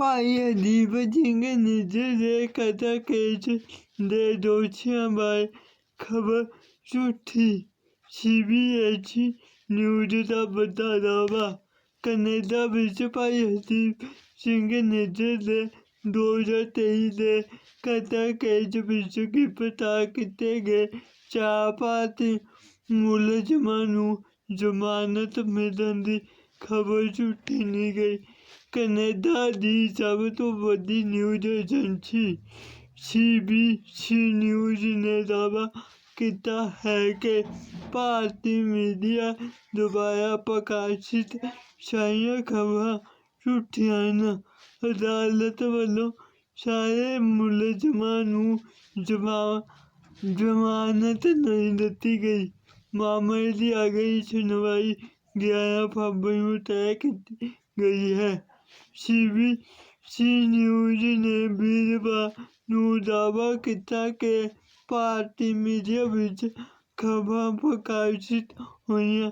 फाइयानि जेखादा दौथिया बाय खबरसुथि सिबिएसई न्यूज़ दा बदलावा कनाडा विच भाई हरदीप सिंह निज्जर ने दो हज़ार तेई दे कथाकेच विश्व गिरफ़्तार किए गए। चार भारती मुलजमान जमानत मिलन की ખબર છૂટી નહીં ગઈ કનેડા દી સાબતોબધી news agency C B C news ने दावा किया है कि भारतीय मीडिया द्वारा प्रकाशित सारिया खबर झूठिया अदालत वालों सारे मुलजमान जमा जमानत नहीं दी गई। मामले की आ गई सुनवाई ਜਮਾ ਜ਼ਮਾਨਤ ਨਹੀਂ ਦਿੱਤੀ ਗਈ ਮਾਮਲੇ ਦੀ ਅਗਲੀ ਸੁਣਵਾਈ 11 ਫਰਵਰੀ ਨੂੰ ਤੈਅ ਕੀਤੀ ਗਈ ਹੈ ਸੀਬੀਸੀ ਨਿਊਜ਼ ਨੇ ਵੀਰਵਾਰ ਨੂੰ ਦਾਅਵਾ ਕੀਤਾ ਕਿ ਭਾਰਤੀ ਮੀਡੀਆ ਵਿੱਚ ਖਬਰਾਂ ਪ੍ਰਕਾਸ਼ਿਤ ਹੋਈਆਂ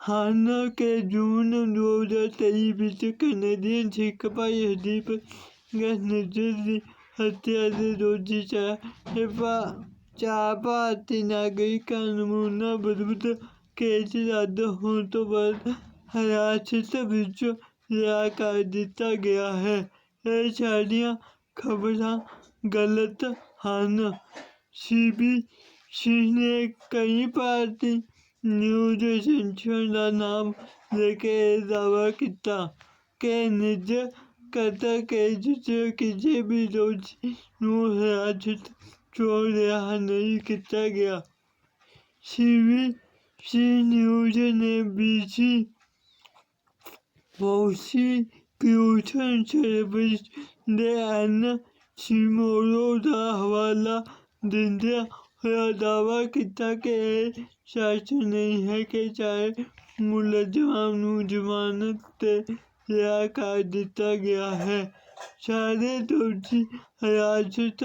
ਹਨ ਕਿ ਜੂਨ 2023 ਵਿੱਚ ਕੈਨੇਡੀਅਨ ਸਿੱਖ ਭਾਈ ਹਰਦੀਪ ਸਿੰਘ ਨਿੱਜਰ ਦੀ ਹੱਤਿਆ ਦੇ ਦੋਸ਼ੀ ਚਾਰ ਭਾ- ਚਾਰ ਭਾਰਤੀ ਨਾਗਰਿਕਾਂ ਨੂੰ ਉਨ੍ਹਾਂ ਵਿਰੁੱਧ ਕੇਸ ਰੱਦ ਹੋਣ ਤੋਂ ਬਾਅਦ ਹਿਰਾਸਤ ਵਿੱਚ ਲਿਆ ਕਰ ਦਿੱਤਾ ਗਿਆ ਹੈ ਇਹ ਸਾਰੀਆਂ ਖਬਰਾਂ ਗਲਤ ਹਨ ਸੀਬੀਸੀ ਨੇ ਕਈ ਭਾਰਤੀ ਨਿਊਜ਼ ਏਜੰਸੀਆਂ ਦਾ ਨਾਮ ਲੈ ਕੇ ਇਹ ਦਾਅਵਾ ਕੀਤਾ ਕਿ ਨਿੱਜਰ ਕਤਲ ਕੇਸ 'ਚ ਕਿਸੇ ਵੀ ਦੋਸ਼ੀ ਨੂੰ ਹਿਰਾਸਤ 'ਚੋਂ ਰਿਹਾ ਨਹੀਂ ਕੀਤਾ ਗਿਆ ਸੀਬੀਸੀ Sinyoda सर्विस का हवाला देते दावा किया कि यह सच नहीं है कि चाहे मुलजमान जमानत से रिहा कर दिया गया है सारे दोषी हिरासत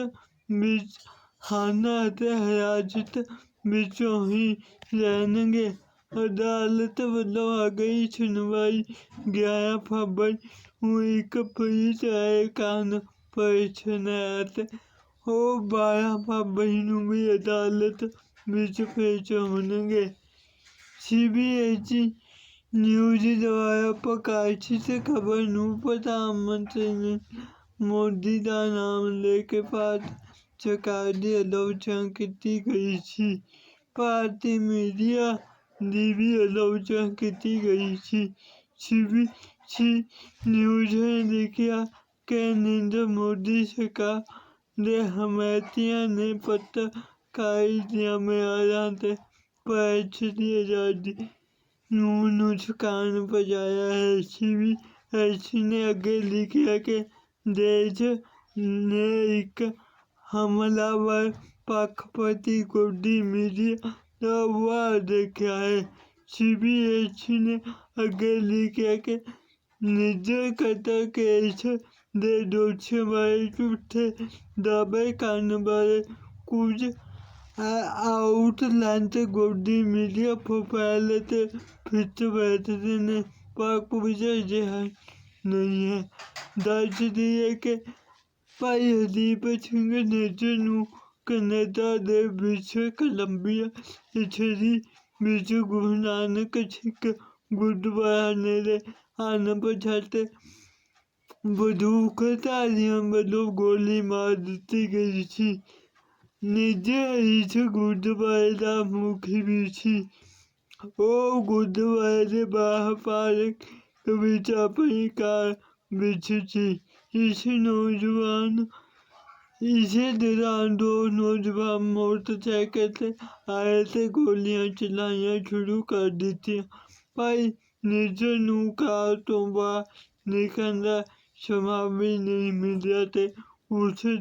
हिरासत ਵਿੱਚੋਂ ਹੀ ਰਹਿਣਗੇ ਅਦਾਲਤ ਵੱਲੋਂ ਅਗਲੀ ਸੁਣਵਾਈ 11 ਫਰਵਰੀ ਨੂੰ ਇੱਕ ਪੁਲਿਸ ਅਹਿਲਕਾਰ ਪੇਸ਼ ਹੈ ਅਤੇ ਉਹ 12 ਫਰਵਰੀ ਨੂੰ ਵੀ ਅਦਾਲਤ ਵਿੱਚ ਪੇਸ਼ ਹੋਣਗੇ ਸੀਬੀਐਸਈ ਨਿਊਜ਼ ਦੁਆਰਾ ਪ੍ਰਕਾਸ਼ਿਤ ਖਬਰ ਨੂੰ ਪ੍ਰਧਾਨ ਮੰਤਰੀ ਨੇ ਮੋਦੀ ਦਾ ਨਾਮ ਲੈ ਕੇ ਭਾਰਤ ਸਰਕਾਰ ਦੀ ਆਲੋਚਨਾ ਕੀਤੀ ਗਈ ਸੀ ਭਾਰਤੀ ਮੀਡੀਆ ਦੀ ਵੀ ਆਲੋਚਨਾ ਕੀਤੀ ਗਈ ਸੀ ਸੀਬੀਸੀ ਨਿਊਜ਼ ਨੇ ਲਿਖਿਆ ਕਿ ਨਰਿੰਦਰ ਮੋਦੀ ਸਰਕਾਰ ਦੇ ਹਮਾਇਤੀਆਂ ਨੇ ਪੱਤਰਕਾਰੀ ਦੀਆਂ ਮਿਆਰਾਂ ਤੇ ਪ੍ਰੈਸ ਦੀ ਆਜ਼ਾਦੀ ਨੂੰ ਨੁਕਸਾਨ ਪਹੁੰਚਾਇਆ ਹੈ ਸੀਬੀਐਸਈ ਨੇ ਅੱਗੇ ਲਿਖਿਆ ਕਿ ਦੇਸ਼ ਨੇ ਇੱਕ हमलावर पक्षपाती गोड्डी मीडिया का अपवाद देखा है सीबीएसई ने अगेलिका के ನಿರ್ದೇಶಕದ ಕೆಲಸದ ದೋಷವಾಯಿತುತ್ತೆ ದಾವೆ ಕಾಣಬಾರೆ ಕುಜ ಔಟ್ಲ್ಯಾಂಡ್ ಗೋಡಿ मीडिया प्रोफ़ाइल से फिट बैठते ने। पाक विजय जहाँ नहीं है। दार्जिलिंग के ਕੁਝ ਅਜਿਹਾ ਨਹੀਂ ਹੈ ਦੱਸ ਦਈਏ ਕਿ ਭਾਈ ਹਰਦੀਪ ਸਿੰਘ ਨਿੱਜਰ ਨੂੰ ਕੈਨੇਡਾ ਦੇ ਵਿੱਚ ਕੋਲੰਬੀਆ ਇਟਲੀ ਵਿੱਚ ਗੁਰੂ ਨਾਨਕ ਸਿੱਖ ਗੁਰਦੁਆਰਾ ਨੇੜੇ ਅਣਪਛਾਤੇ ਬੰਦੂਕਧਾਰੀਆਂ ਵੱਲੋਂ ਗੋਲੀ ਮਾਰ ਦਿੱਤੀ ਗਈ ਸੀ ਨਿੱਜਰ ਇਸ ਗੁਰਦੁਆਰੇ ਦਾ ਮੁਖੀ ਵੀ ਸੀ ਉਹ ਗੁਰਦੁਆਰੇ ਦੇ ਬਾਹਰ ਪਾਰਕ ਵਿੱਚ ਆਪਣੀ ਕਾਰ ਵਿੱਚ ਸੀ इस नौजवान इसी दौरान दो नौजवान मोटरसाइकिल से आए थे, गोलियाँ चलाइया शुरू कर दी थी पर निर्जन कार तो बाहर निकलना संभव भी नहीं मिला तो उसे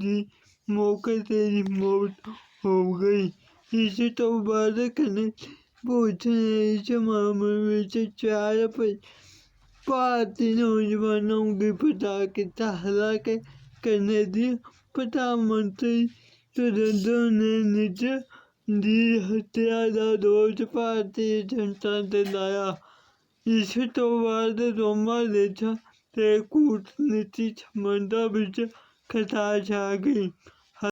मौके से ही मौत हो गई। इसी तो बाद कनेक्ट पहुँचने इस मामले में से चार पर ਭਾਰਤੀ ਨੌਜਵਾਨਾਂ ਨੂੰ ਗ੍ਰਿਫਤਾਰ ਕੀਤਾ ਹਾਲਾਂਕਿ ਕੈਨੇਡੀ ਪ੍ਰਧਾਨ ਮੰਤਰੀ ਨਰਿੰਦਰ ਨੇ ਨਿੱਜਰ ਦੀ ਹੱਤਿਆ ਦਾ ਦੋਸ਼ ਭਾਰਤੀ ਜਨਤਾ ਤੇ ਲਾਇਆ ਇਸ ਤੋਂ ਬਾਅਦ ਦੋਵਾਂ ਦੇਸ਼ਾਂ ਤੇ ਕੂਟਨੀਤੀ ਸੰਬੰਧਾਂ ਵਿੱਚ ਖਟਾਸ ਆ ਗਈ